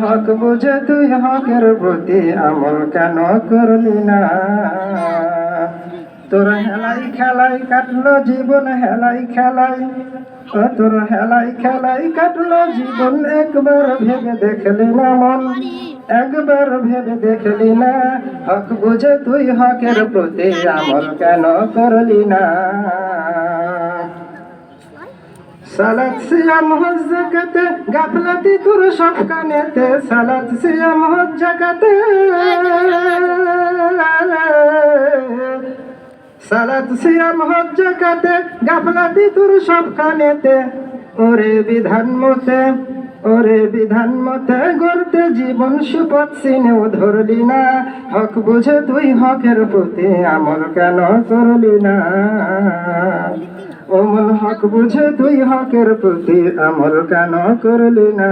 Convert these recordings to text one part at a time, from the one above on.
হক বুঝে তুই হকের প্রতি আমল কেন করলি না? তোর হেলাই খেলাই কাটলো, জীবন হেলাই খেলাই। তোর হেলাই খেলাই কাটলো, জীবন একবার ভেবে দেখলি না মন। একবার ভেবে দেখলি না, হক বুঝে তুই হকের প্রতি আমল কেন করলি না? সালাত সিয়াম হজ জাকাতে, গাফলাতি তোর সব কানেতে, সালাত সিয়াম হজ জাকাতে। সালাত সিয়াম হজ জাকাতে, গাফলাতি তোর সব কানেতে। ওরে বিধান মতে, ওরে বিধান মতে গড়তে জীবন সুপথ সিনেও ধরলি না। হক বুঝে তুই হকের প্রতি আমল কেন করলি না? ওমন হক বুঝে তুই হকের প্রতি আমল কেন করলি না?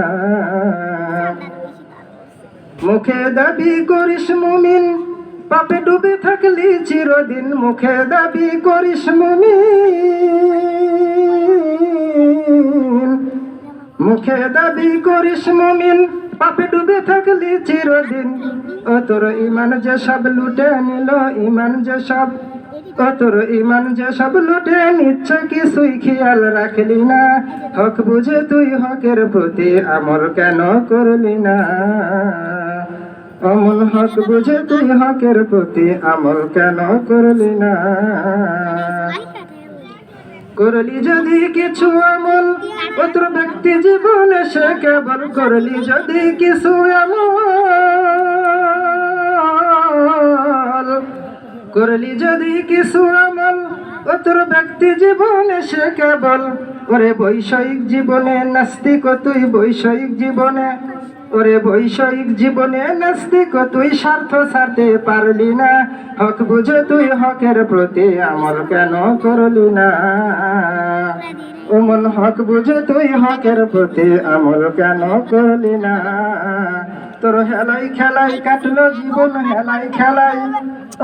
মুখে দাবি করিস মুমিন, পাপে ডুবে থাকলি চিরদিন। মুখে দাবি করিস মুমিন, মুখে দাবি করিস মুমিন, পাপে ডুবে থাকলি চিরদিন। ও তোর ইমান যে সব লুটে নিল, ইমান যে সব ও তোর ইমান যে সব লুটে, নিচ্ছে কিছুই খেয়াল রাখলি না। হক বুঝে তুই হকের প্রতি আমল কেন করলি না? অমল হক বুঝে তুই হকের প্রতি আমল কেন করলি না? করলি যদি কিছু আমল পত্র ব্যক্তি জীবনে সে কেবল করলি যদি কিছু আমল। করলি যদি কিছু আমল পত্র ব্যক্তি জীবনে সে কেবল। ওরে বৈষয়িক জীবনে নাস্তিক তুই বৈষয়িক জীবনে। ওরে বৈষয়িক জীবনে নাস্তিক তুই স্বার্থ ছাড়তে পারলি না। হক বুঝে তুই হকের প্রতি আমল কেন করলি না? ওমন হক বুঝে তুই হকের প্রতি আমল কেন করলি না? তোর হেলাই খেলাই কাটলো জীবন, হেলাই খেলাই।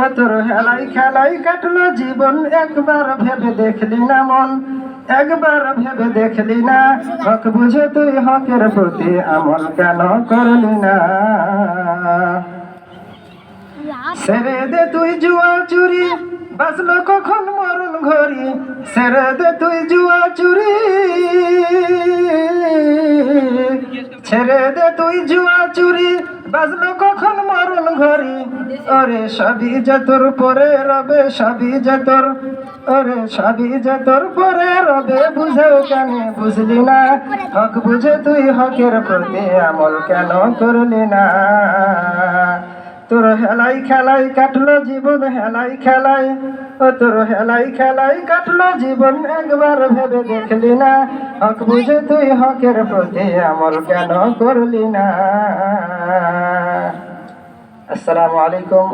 ও তোর হেলাই খেলাই কাটলো জীবন, একবার ভেবে দেখলি না মন, একবার ভেবে দেখলি না। হক বুঝে তুই হকের প্রতি আমল কেন করলি না? সেরে দে তুই জুয়া চুরি, বাঁচলো কখন মরণ ঘড়ি? সেরে দে তুই জুয়া চুরি, ছেড়ে দে তুই জুয়া চুরি বাজলো কখন মরণ ঘড়ি ওরে সবই যে তোর পরে রবে সবই যে তোর ওরে সবই যে তোর পরে রবে, বুঝেও কেন বুঝলি না? হক বুঝে তুই হকের প্রতি আমল কেন করলি না? তোর হেলাই খেলাই কাটলো জীবন, হেলাই খেলাই। ও তোর হেলাই খেলাই কাটলো জীবন, একবার ভেবে দেখলি না। হক বুঝে তুই হকের প্রতি আমল কেন করলি না? আসসালামু আলাইকুম